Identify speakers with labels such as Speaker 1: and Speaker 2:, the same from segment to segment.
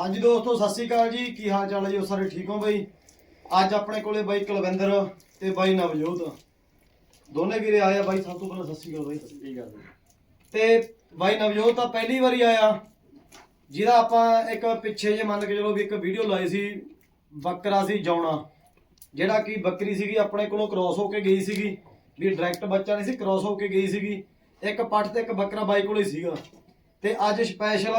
Speaker 1: ਹਾਂਜੀ ਦੋਸਤੋ ਸਤਿ ਸ਼੍ਰੀ ਅਕਾਲ ਜੀ। ਕੀ ਹਾਲ ਚਾਲ ਹੈ ਜੀ? ਉਹ ਸਾਰੇ ਠੀਕ ਹੋ ਬਈ? ਅੱਜ ਆਪਣੇ ਕੋਲੇ ਬਾਈ ਕੁਲਵਿੰਦਰ ਤੇ ਬਾਈ ਨਵਜੋਤ। ਦੋਨੇ ਵੀਰੇ ਆਏ ਆ ਬਾਈ ਸਭ ਤੋਂ ਪਹਿਲਾਂ ਸਤਿ ਸ਼੍ਰੀ ਅਕਾਲ ਬਾਈ।
Speaker 2: ਠੀਕ ਆ
Speaker 1: ਤੇ ਬਾਈ ਨਵਜੋਤ ਤਾਂ ਪਹਿਲੀ ਵਾਰੀ ਆਇਆ। ਜਿਹਦਾ ਆਪਾਂ ਇੱਕ ਪਿੱਛੇ ਜੇ ਮੰਨ ਕੇ ਚਲੋ ਵੀ ਇੱਕ ਵੀਡੀਓ ਲਾਈ ਸੀ ਬੱਕਰਾ ਸੀ ਜੌਣਾ। ਜਿਹੜਾ ਕਿ ਬੱਕਰੀ ਸੀਗੀ ਆਪਣੇ ਕੋਲੋਂ ਕ੍ਰਾਸ ਹੋ ਕੇ ਗਈ ਸੀਗੀ। ਵੀ ਡਾਇਰੈਕਟ ਬੱਚਾ ਨਹੀਂ ਸੀ ਕ੍ਰਾਸ ਹੋ ਕੇ ਗਈ ਸੀਗੀ। ਇੱਕ ਪੱਠ ਤੇ ਇੱਕ ਬੱਕਰਾ ਬਾਈ ਕੋਲੇ ਸੀਗਾ। ਤੇ ਅੱਜ ਸਪੈਸ਼ਲ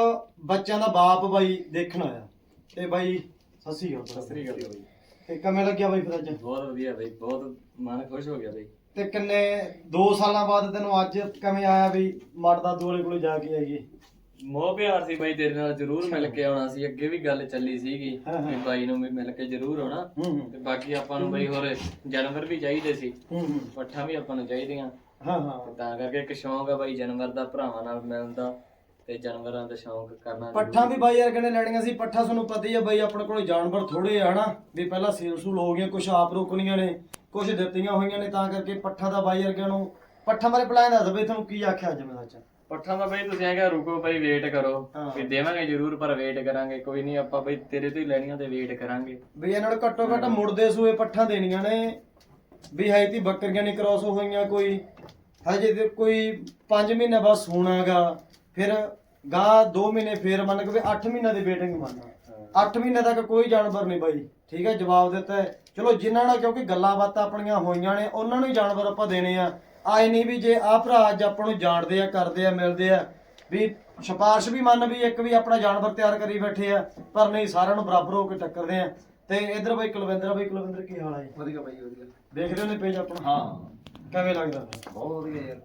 Speaker 1: ਬੱਚਿਆਂ ਦਾ ਬਾਪ ਬਾਈ ਦੇਖਣ ਆਇਆ। ਤੇ ਬਾਈ ਸਤਿ ਸ਼੍ਰੀ ਅਕਾਲ
Speaker 2: ਸਤਿ ਸ੍ਰੀ ਅਕਾਲ ਬਾਈ।
Speaker 1: ਤੇ ਕਿਵੇਂ ਲੱਗਿਆ ਬਾਈ ਫਿਰ ਅੱਜ?
Speaker 2: ਬਹੁਤ ਵਧੀਆ ਬਾਈ ਬਹੁਤ ਮਨ ਖੁਸ਼ ਹੋ ਗਿਆ ਬਾਈ।
Speaker 1: ਤੇ ਕਿੰਨੇ 2 ਸਾਲਾਂ ਬਾਅਦ ਤੈਨੂੰ ਅੱਜ ਕਿਵੇਂ ਆਇਆ ਵੀ ਮੜ ਦਾਦੂ ਵਾਲੇ ਕੋਲੇ ਜਾ ਕੇ ਆਈਏ?
Speaker 2: ਮੋਹ ਪਿਆਰ ਸੀ ਬਾਈ ਤੇਰੇ ਨਾਲ ਜ਼ਰੂਰ ਮਿਲ ਕੇ ਆਉਣਾ ਸੀ। ਅੱਗੇ ਵੀ ਗੱਲ ਚੱਲੀ ਸੀਗੀ। ਵੀ ਬਾਈ ਨੂੰ ਵੀ ਮਿਲ ਕੇ ਜ਼ਰੂਰ ਆਉਣਾ। ਤੇ ਬਾਕੀ ਆਪਾਂ ਨੂੰ ਬਾਈ ਹੋਰ ਜਾਨਵਰ ਵੀ ਚਾਹੀਦੇ ਸੀ। ਪੱਠਾਂ ਵੀ ਆਪਾਂ ਨੂੰ ਚਾਹੀਦੀਆਂ।
Speaker 1: ਹਾਂ ਹਾਂ।
Speaker 2: ਤੇ ਤਾਂ ਕਰਕੇ ਇੱਕ ਸ਼ੌਂਕ ਆ ਬਾਈ ਜਾਨਵਰ ਦਾ ਭਰਾਵਾਂ ਨਾਲ ਮਿਲਣ ਦਾ। ਤੇ ਜਾਨਵਰਾਂ ਦਾ ਸ਼ੌਂਕ ਕਰਨਾ
Speaker 1: ਪੱਠਾਂ ਵੀ ਬਾਈ ਯਾਰ ਕਹਿੰਦੇ ਲੈਣੀਆਂ ਸੀ ਪੱਠਾ ਤੁਹਾਨੂੰ ਪਤਾ ਹੀ ਆ ਬਾਈ ਆਪਣੇ ਕੋਲ ਜਾਨਵਰ ਥੋੜੇ ਆ ਹਨਾ? ਵੀ ਪਹਿਲਾਂ ਸੇਲ ਸੂਲ ਹੋ ਗਈਆਂ ਕੁਝ ਆਪ ਰੋਕਣੀਆਂ ਨੇ ਕੁਝ ਦਿੱਤੀਆਂ ਹੋਈਆਂ ਨੇ ਤਾਂ ਕਰਕੇ ਪੱਠਾ ਦਾ ਬਾਈ ਵਰਗਿਆਂ ਨੂੰ ਪੱਠਾ ਬਾਰੇ ਪਲਾਨ ਦੱਸ ਬਈ ਤੁਹਾਨੂੰ ਕੀ ਆਖਿਆ ਅੱਜ ਮੈਂ ਸੱਚ।
Speaker 2: ਪੱਠਾਂ ਦਾ ਬਾਈ ਤੁਸੀਂ ਆਂਗਾ ਰੁਕੋ ਬਾਈ ਵੇਟ ਕਰੋ। ਵੀ ਦੇਵਾਂਗੇ ਜ਼ਰੂਰ ਪਰ ਵੇਟ ਕਰਾਂਗੇ ਕੋਈ ਨਹੀਂ ਆਪਾਂ ਬਾਈ ਤੇਰੇ ਤੋਂ ਹੀ ਲੈਣੀਆਂ ਤੇ ਵੇਟ ਕਰਾਂਗੇ।
Speaker 1: ਵੀ ਇਹਨਾਂ ਨੂੰ ਘੱਟੋ ਘੱਟ ਮੁੜਦੇ ਸੂਏ ਪੱਠਾਂ ਦੇਣੀਆਂ ਨੇ ਵੀ ਹੈ ਤੀ ਬੱਕਰੀਆਂ ਨਹੀਂ ਕ੍ਰਾਸ ਹੋਈਆਂ ਕੋਈ ਹਜੇ ਤੇ ਕੋਈ 5 ਮਹੀਨੇ ਬਾਅਦ ਸੂਣਾਗਾ ਫਿਰ ਗਾ 2 ਮਹੀਨੇ ਫੇਰ ਮੰਨ ਕੇ ਵੀ 8 ਮਹੀਨਿਆਂ ਦੀ ਵੇਟਿੰਗ ਮੰਨਣਾ 8 ਮਹੀਨੇ ਤੱਕ ਕੋਈ ਜਾਨਵਰ ਨਹੀਂ ਬਾਈ। ਠੀਕ ਹੈ ਜਵਾਬ ਦਿੱਤਾ। ਚਲੋ ਜਿਨ੍ਹਾਂ ਨਾਲ ਕਿਉਂਕਿ ਗੱਲਾਂ ਬਾਤਾਂ ਆਪਣੀਆਂ ਹੋਈਆਂ ਨੇ ਉਹਨਾਂ ਨੂੰ ਹੀ ਜਾਨਵਰ ਆਪਾਂ ਦੇਣੇ ਆ। ਆਏ ਨਹੀਂ ਵੀ ਜੇ ਆਹ ਭਰਾ ਅੱਜ ਆਪਾਂ ਨੂੰ ਜਾਣਦੇ ਆ ਕਰਦੇ ਆ ਮਿਲਦੇ ਆ ਵੀ ਸਿਫਾਰਿਸ਼ ਵੀ ਮੰਨ ਵੀ ਇੱਕ ਵੀ ਆਪਣਾ ਜਾਨਵਰ ਤਿਆਰ ਕਰੀ ਬੈਠੇ ਆ ਪਰ ਨਹੀਂ ਸਾਰਿਆਂ ਨੂੰ ਬਰਾਬਰ ਹੋ ਕੇ ਟੱਕਰਦੇ ਆ। ਤੇ ਇਧਰ ਬਾਈ ਕੁਲਵਿੰਦਰ ਬਾਈ ਕੁਲਵਿੰਦਰ ਕੀ ਹਾਲ ਹੈ ਜੀ?
Speaker 3: ਵਧੀਆ ਬਾਈ ਵਧੀਆ।
Speaker 1: ਦੇਖਦੇ ਹੋ ਨੇ ਪੇਜ ਆਪਣਾ?
Speaker 3: ਹਾਂ।
Speaker 1: ਕਿਵੇਂ ਲੱਗਦਾ?
Speaker 3: ਬਹੁਤ ਵਧੀਆ ਯਾਰ।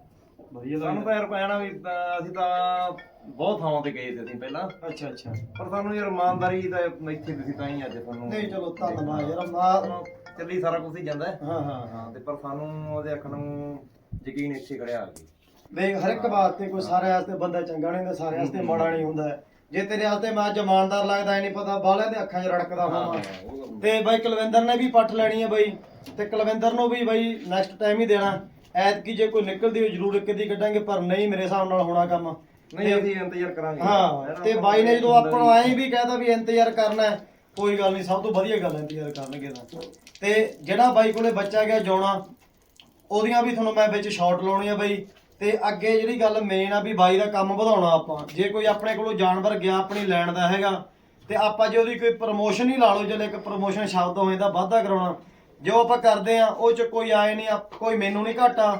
Speaker 1: ਵਧੀਆ
Speaker 3: ਸਾਨੂੰ ਤਾਂ ਯਾਰ ਪੈਣਾ ਵੀ ਤਾਂ ਅਸੀਂ ਤਾਂ ਬਹੁਤ ਥਾਵਾਂ ਤੇ ਗਏ ਸੀ ਅਸੀਂ ਪਹਿਲਾਂ।
Speaker 1: ਅੱਛਾ ਅੱਛਾ।
Speaker 3: ਪਰ ਸਾਨੂੰ ਯਾਰ ਇਮਾਨਦਾਰੀ ਤਾਂ ਇੱਥੇ ਤੁਸੀਂ ਤਾਂ ਹੀ ਅੱਜ ਤੁਹਾਨੂੰ
Speaker 1: ਨਹੀਂ ਚਲੋ ਧੰਨਵਾਦ ਯਾਰ ਮਾ
Speaker 3: ਚੱਲੀ ਸਾਰਾ ਕੁਝ ਹੀ ਜਾਂਦਾ। ਹੈ।
Speaker 1: ਹਾਂ ਹਾਂ।
Speaker 3: ਹਾਂ ਤੇ ਪਰ ਸਾਨੂੰ ਉਹਦੇ ਅੱਖ ਨੂੰ ਯਕੀਨ ਇੱਥੇ ਖੜਿਆ ਆ ਗਿਆ
Speaker 1: ਦੇਖ ਹਰ ਇੱਕ ਵਾਸਤੇ ਕੋਈ ਸਾਰੇ ਵਾਸਤੇ ਬੰਦਾ ਚੰਗਾ ਨਹੀਂ ਹੁੰਦਾ ਸਾਰੇ ਵਾਸਤੇ ਮਾੜਾ ਨਹੀਂ ਹੁੰਦਾ। ਜੇ ਤੇਰੇ ਵਾਸਤੇ ਮੈਂ ਅੱਜ ਇਮਾਨਦਾਰ ਲੱਗਦਾ ਐ ਨਹੀਂ ਪਤਾ ਬਾਹਲਿਆਂ ਦੇ ਅੱਖਾਂ 'ਚ ਰੜਕਦਾ ਹੋਵਾਂ। ਤੇ ਬਾਈ ਕੁਲਵਿੰਦਰ ਨੇ ਵੀ ਪੱਠ ਲੈਣੀ ਹੈ ਬਾਈ। ਤੇ ਕੁਲਵਿੰਦਰ ਨੂੰ ਵੀ ਬਾਈ ਨੈਕਸਟ ਟਾਈਮ ਹੀ ਦੇਣਾ। ਐਤਕੀ ਜੇ ਕੋਈ ਨਿਕਲਦੀ ਹੋਈ ਜ਼ਰੂਰ ਇੱਕ ਦੀ ਕੱਢਾਂਗੇ ਪਰ ਨਹੀਂ ਮੇਰੇ ਹਿਸਾਬ ਨਾਲ ਹੋਣਾ ਕੰਮ।
Speaker 3: ਨਹੀਂ ਅਸੀਂ ਇੰਤਜ਼ਾਰ ਕਰਾਂਗੇ।
Speaker 1: ਹਾਂ ਤੇ ਬਾਈ ਨੇ ਜਦੋਂ ਆਪਾਂ ਨੂੰ ਐਂ ਵੀ ਕਹਿਤਾ ਵੀ ਇੰਤਜ਼ਾਰ ਕਰਨਾ ਕੋਈ ਗੱਲ ਨਹੀਂ ਸਭ ਤੋਂ ਵਧੀਆ ਗੱਲ ਹੈ ਇੰਤਜ਼ਾਰ ਕਰਨਗੇ ਤਾਂ। ਤੇ ਜਿਹੜਾ ਬਾਈ ਕੋਲੇ ਬੱਚਾ ਗਿਆ ਜੋਣਾ ਉਹਦੀਆਂ ਵੀ ਤੁਹਾਨੂੰ ਮੈਂ ਵਿੱਚ ਸ਼ਾਰਟ ਲਾਉਣੀ ਆ ਬਾਈ। ਤੇ ਅੱਗੇ ਜਿਹੜੀ ਗੱਲ ਮੇਨ ਆ ਵੀ ਬਾਈ ਦਾ ਕੰਮ ਵਧਾਉਣਾ ਆਪਾਂ। ਜੇ ਕੋਈ ਆਪਣੇ ਕੋਲੋਂ ਜਾਨਵਰ ਗਿਆ ਆਪਣੀ ਲੈਣ ਦਾ ਹੈਗਾ ਤੇ ਆਪਾਂ ਜੇ ਉਹਦੀ ਕੋਈ ਪ੍ਰਮੋਸ਼ਨ ਹੀ ਲਾ ਲਓ ਜਦੋਂ ਇੱਕ ਪ੍ਰਮੋਸ਼ਨ ਸ਼ਬਦ ਹੋਏ ਤਾਂ ਵਾਧਾ ਕਰਾਉਣਾ। ਜੋ ਆਪਾਂ ਕਰਦੇ ਆ ਉਹ ਚ ਕੋਈ ਆਏ ਨਹੀਂ ਆ- ਕੋਈ ਮੈਨੂੰ ਨਹੀਂ ਘਾਟਾ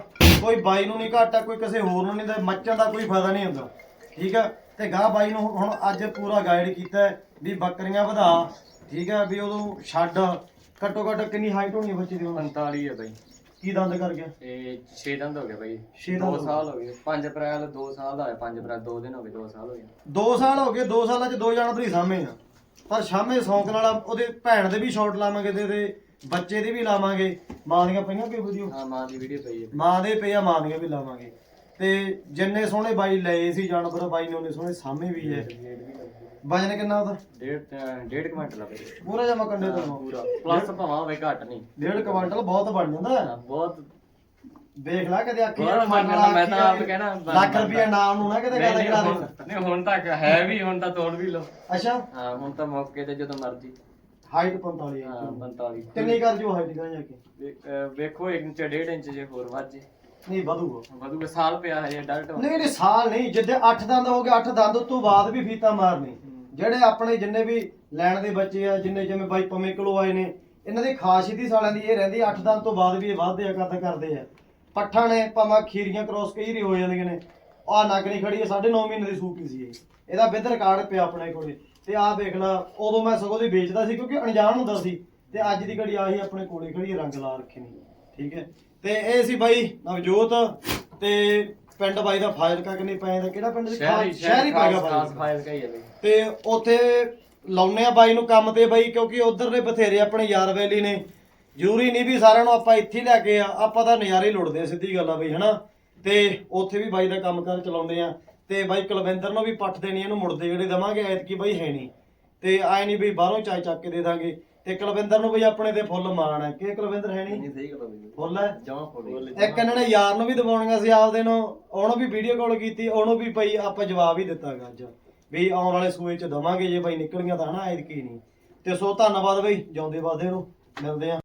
Speaker 1: ਕੋਈ ਬਾਈ ਨੂੰ ਨਹੀਂ ਘਾਟਾ ਕੋਈ ਕਿਸੇ ਹੋਰ ਨੂੰ ਨਹੀਂ ਤੇ ਮੱਚਾਂ ਦਾ ਕੋਈ ਫਾਇਦਾ ਨਹੀਂ ਹੁੰਦਾ। ਠੀਕ ਆ? ਤੇ ਗਾਂ ਬਾਈ ਨੂੰ ਹੁਣ ਅੱਜ ਪੂਰਾ ਗਾਈਡ ਕੀਤਾ ਵੀ ਬੱਕਰੀਆਂ ਵਧਾ ਠੀਕ ਆ? ਵੀ ਉਦੋਂ ਛੱਡ। ਘੱਟੋ ਘੱਟ ਕਿੰਨੀ ਹਾਈਟ ਹੋਣੀ ਹੈ ਬੱਚੇ ਦੀ ਹੁਣ?
Speaker 2: 45 ਹੈ ਬਾਈ।
Speaker 1: ਕੀ ਦੰਦ ਕਰ ਗਿਆ?
Speaker 2: ਇਹ 6 ਦੰਦ ਹੋ ਗਏ ਬਾਈ।
Speaker 1: ਛੇ
Speaker 2: 2
Speaker 1: ਦੰਦ ਹੋ
Speaker 2: ਸਾਲ ਹੋ ਗਏ। 5 ਅਪ੍ਰੈਲ 2 ਸਾਲ ਦਾ ਹੈ 5 ਅਪ੍ਰੈਲ 2 ਦਿਨ ਹੋ ਗਏ 2 ਸਾਲ ਹੋ ਗਏ
Speaker 1: 2 ਸਾਲ ਹੋ ਗਏ 2 ਸਾਲਾਂ ਚ ਦੋ ਜਾਨਵਰ ਹੀ ਸਾਹਮਣੇ ਆ। ਪਰ ਸ਼ਾਮੇ ਸੌਂਕ ਨਾਲ ਉਹਦੇ ਭੈਣ ਦੇ ਵੀ ਸ਼ਾਟ ਲਾਵਾਂਗੇ ਤੇ ਇਹਦੇ ਬੱਚੇ ਦੀ ਵੀ ਲਾਵਾਂਗੇ ਮਾਂ ਦੀਆਂ ਪਈਆਂ ਕੋਈ ਵੀਡੀਓ
Speaker 2: ਹਾਂ ਮਾਂ ਦੀ ਵੀਡੀਓ ਪਈ ਹੈ।
Speaker 1: ਮਾਂ ਦੇ ਪਏ ਆ ਮਾਂ ਦੀਆਂ ਵੀ ਲਾਵਾਂਗੇ। ਤੇ ਜਿੰਨੇ ਸੋਹਣੇ ਬਾਈ ਲਏ ਸੀ ਜਾਨਵਰ ਬਾਈ ਨੇ ਉਹਨੇ ਸੋਹਣੇ ਸਾਹਮਣੇ ਵੀ ਹੈ ਵਜਨ ਕਿੰਨਾ ਉਹਦਾ?
Speaker 2: ਡੇਢ ਡੇਢ ਕੁ ਮਿੰਟ ਲਾ ਬਾਈ।
Speaker 1: ਪੂਰਾ ਜਮਾ ਕੰਡੇ ਤੋਂ?
Speaker 2: ਪੂਰਾ। ਪਲੱਸ ਭਾਵਾਂ ਹੋਵੇ ਘੱਟ ਨਹੀਂ।
Speaker 1: ਡੇਢ ਕੁਆਂਟਲ ਬਹੁਤ ਬਣ ਜਾਂਦਾ।
Speaker 2: ਬਹੁਤ।
Speaker 1: ਦੇਖ ਲੈ ਕਦੇ ਆਖੀ ਮਨ ਨਾਲ
Speaker 2: ਮੈਂ ਤਾਂ ਆਪ ਕਹਿਣਾ
Speaker 1: ਲੱਖ ਰੁਪਏ ਨਾਮ ਨੂੰ ਨਾ ਕਿਤੇ ਗੱਲ ਕਰਾ ਦੇ।
Speaker 2: ਨਹੀਂ ਹੁਣ ਤੱਕ ਹੈ ਵੀ ਹੁਣ ਤਾਂ ਤੋੜ ਵੀ ਲਓ।
Speaker 1: ਅੱਛਾ।
Speaker 2: ਹਾਂ ਹੁਣ ਤਾਂ ਮੌਕੇ ਤੇ ਜਦੋਂ ਮਰਜ਼ੀ।
Speaker 1: ਹਾਈਟ 45
Speaker 2: ਹਾਂ
Speaker 1: ਹੈ
Speaker 2: 45
Speaker 1: ਕਿੰਨੀ ਕਰ ਜੋ ਹਾਈਟ ਕਰਾਂ ਜਾ ਕੇ?
Speaker 2: ਵੇ- ਅਹ ਵੇਖੋ 1 ਇੰਚ ਡੇਢ ਇੰਚ ਜੇ ਹੋਰ ਵੱਧ ਜੇ।
Speaker 1: ਨਹੀਂ ਵਧੂਗਾ।
Speaker 2: ਵਧੂਗਾ ਸਾਲ ਪਿਆ ਹਜੇ ਡਾਕਟਰ
Speaker 1: ਨਹੀਂ ਨਹੀਂ ਸਾਲ ਨਹੀਂ ਜਿੱਦੇ 8 ਦੰਦ ਹੋ ਗਏ 8 ਦੰਦ ਉਸ ਤੋਂ ਬਾਅਦ ਵੀ ਫੀਤਾ ਮਾਰਨੀ। ਜਿਹੜੇ ਆਪਣੇ ਜਿੰਨੇ ਵੀ ਲੈਣ ਦੇ ਬੱਚੇ ਆ ਜਿੰਨੇ ਜਿਵੇਂ ਬਾਈ ਪਮੇ ਕਿਲੋ ਆਏ ਨੇ ਇਹਨਾਂ ਦੀ ਖਾਸੀਅਤ ਹੀ ਸਾਲਾਂ ਦੀ ਇਹ ਰਹਿੰਦੀ 8 ਦੰਦ ਤੋਂ ਬਾਅਦ ਵੀ ਇਹ ਵੱਧਦੇ ਆ ਕਦ ਕਰਦੇ ਆ। ਪੱਠਾਂ ਨੇ ਭਾਵੇਂ ਖੀਰੀਆਂ ਕ੍ਰੋਸ ਕਈ ਰੀ ਹੋ ਜਾਂਦੀਆਂ ਨੇ। ਆਹ ਨਗਣੀ ਖੜੀ ਹੈ 9.5 ਮਹੀਨੇ ਦੀ ਸੂਪੀ ਸੀ ਇਹ। ਇਹਦਾ ਵਿਦ ਰਿਕਾਰਡ ਪਿਆ ਆਪਣੇ ਕੋਲੇ। ਤੇ ਆਹ ਦੇਖ ਲਾ ਉਦੋਂ ਮੈਂ ਸਗੋਂ ਦੀ ਵੇਚਦਾ ਸੀ ਕਿਉਂਕਿ ਅਣਜਾਣ ਹੁੰਦਾ ਸੀ। ਤੇ ਅੱਜ ਦੀ ਘੜੀ ਆਹੀ ਆਪਣੇ ਕੋਲੇ ਖੜੀ ਹੈ, ਰੰਗ ਲਾ ਰੱਖੇ ਨੇ। ਠੀਕ ਹੈ? ਤੇ ਇਹ ਸੀ ਬਾਈ ਨਵਜੋਤ ਤੇ ਪਿੰਡ ਬਾਈ ਦਾ ਫਾਇਲ ਕਾ ਕਿੰਨੇ ਪਏ ਦਾ ਕਿਹੜਾ ਪਿੰਡ ਸੀ?
Speaker 2: ਸ਼ਹਿਰੀ
Speaker 1: ਸ਼ਹਿਰੀ ਪੈ ਗਿਆ ਬਾਈ।
Speaker 2: ਫਾਈਲ ਕਹੀ ਹੈ ਬਈ।
Speaker 1: ਤੇ ਉੱਥੇ ਲਾਉਨੇ ਆ ਬਾਈ ਨੂੰ ਕੰਮ ਤੇ ਬਾਈ ਕਿਉਂਕਿ ਉਧਰ ਦੇ ਬਥੇਰੇ ਆਪਣੇ ਯਾਰ ਵੈਲੀ ਨੇ। ਜ਼ਰੂਰੀ ਨਹੀਂ ਵੀ ਸਾਰਿਆਂ ਨੂੰ ਆਪਾਂ ਇੱਥੇ ਹੀ ਲੈ ਕੇ ਆ ਆਪਾਂ ਤਾਂ ਨਜ਼ਾਰੇ ਲੁੱਟਦੇ ਸਿੱਧੀ ਗੱਲ ਆ ਬਈ ਹਨਾ? ਤੇ ਉੱਥੇ ਵੀ ਬਾਈ ਦਾ ਕੰਮ ਕਰ ਚਲਾਉਂਦੇ ਆ। ਤੇ ਬਾਈ ਕੁਲਵਿੰਦਰ ਨੂੰ ਵੀ ਪੱਠ ਦੇਣੀ ਇਹਨੂੰ ਮੁੜਦੇ ਜਿਹੜੇ ਦਵਾਂਗੇ ਐਤਕੀ ਬਾਈ ਹੈ ਨਹੀਂ। ਤੇ ਆਏ ਨਹੀਂ ਬਈ ਬਾਹਰੋਂ ਚਾਈ ਚੱਕ ਕੇ ਦੇ ਦਾਂਗੇ। ਤੇ ਕੁਲਵਿੰਦਰ ਨੂੰ ਬਈ ਆਪਣੇ ਤੇ ਫੁੱਲ ਮਾਣ ਹੈ। ਕਿ ਕੁਲਵਿੰਦਰ ਹੈ ਨਹੀਂ?
Speaker 3: ਨਹੀਂ ਸਹੀ ਗੱਲ ਹੈ?
Speaker 1: ਫੁੱਲ ਹੈ
Speaker 3: ਜਮਾ ਫੋੜੀ
Speaker 1: ਇੱਕ ਇਹਨਾਂ ਨੇ ਯਾਰ ਨੂੰ ਵੀ ਦਵਾਉਣੀਆਂ ਸੀ ਆਪਦੇ ਨੂੰ। ਉਹਨੂੰ ਵੀ ਵੀਡੀਓ ਕਾਲ ਕੀਤੀ ਉਹਨੂੰ ਵੀ ਪਈ ਆਪਾਂ ਜਵਾਬ ਹੀ ਦਿੱਤਾ ਗਾ ਅੱਜ। ਵੀ ਆਉਣ ਵਾਲੇ ਸੂਏ ਚ ਦਵਾਂਗੇ ਜੇ ਬਾਈ ਨਿਕਲੀਆਂ ਤਾਂ ਹਨਾ ਐਤਕੀ ਨਹੀਂ। ਤੇ ਸੋ ਧੰਨਵਾਦ ਬਾਈ ਜਿਉਂਦੇ ਵਾਦੇ ਨੂੰ। ਮਿਲਦੇ ਆ।